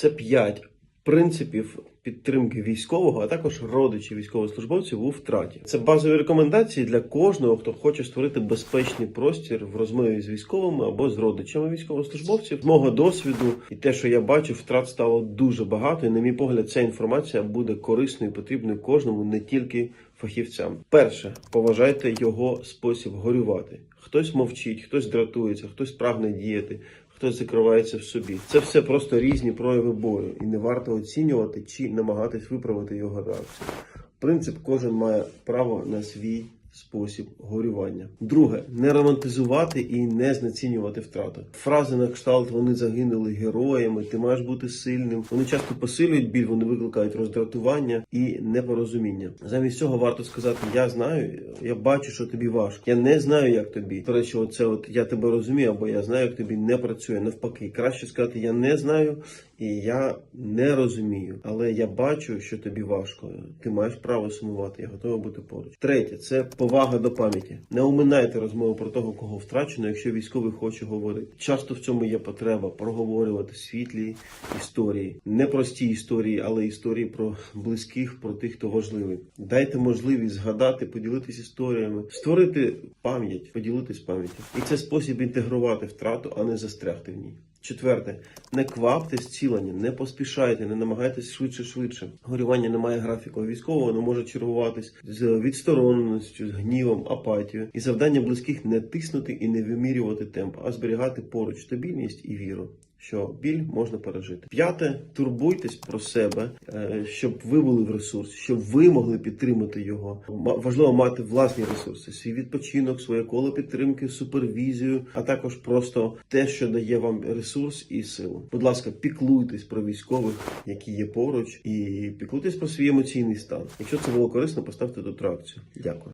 Це 5 принципів підтримки військового, а також родичів військовослужбовців у втраті. Це базові рекомендації для кожного, хто хоче створити безпечний простір в розмові з військовими або з родичами військовослужбовців. З мого досвіду і те, що я бачу, втрат стало дуже багато. І на мій погляд, ця інформація буде корисною і потрібною кожному, не тільки фахівцям. Перше, поважайте його спосіб горювати. Хтось мовчить, хтось дратується, хтось прагне діяти. Хтось закривається в собі. Це все просто різні прояви бою, і не варто оцінювати чи намагатись виправити його реакцію. Принцип кожен має право на свій спосіб горювання. Друге, не романтизувати і не знецінювати втрату. Фрази на кшталт вони загинули героями, ти маєш бути сильним. Вони часто посилюють біль, вони викликають роздратування і непорозуміння. Замість цього варто сказати: Я знаю, я бачу, що тобі важко. Я не знаю, як тобі. До речі, оце от я тебе розумію, або я знаю, як тобі не працює. Навпаки, краще сказати Я не знаю і я не розумію, але я бачу, що тобі важко. Ти маєш право сумувати. Я готовий бути поруч. Третє це повага до пам'яті. Не оминайте розмову про того, кого втрачено, якщо військовий хоче говорити. Часто в цьому є потреба проговорювати світлі історії, не прості історії, але історії про близьких, про тих, хто важливий. Дайте можливість згадати, поділитись історіями, створити пам'ять, поділитись пам'яттю. І це спосіб інтегрувати втрату, а не застрягти в ній. Четверте, не квапте зцілення, не поспішайте, не намагайтесь швидше швидше. Горювання не має графіку. військового, Військово воно може чергуватись з відстороненістю, з гнівом, апатією. І завдання близьких не тиснути і не вимірювати темп, а зберігати поруч стабільність і віру. Що біль можна пережити. П'яте, турбуйтесь про себе, е, щоб ви були в ресурсі, щоб ви могли підтримати його. Важливо мати власні ресурси, свій відпочинок, своє коло підтримки, супервізію, а також просто те, що дає вам ресурс і силу. Будь ласка, піклуйтесь про військових, які є поруч, і піклуйтесь про свій емоційний стан. Якщо це було корисно, поставте тут реакцію. Дякую.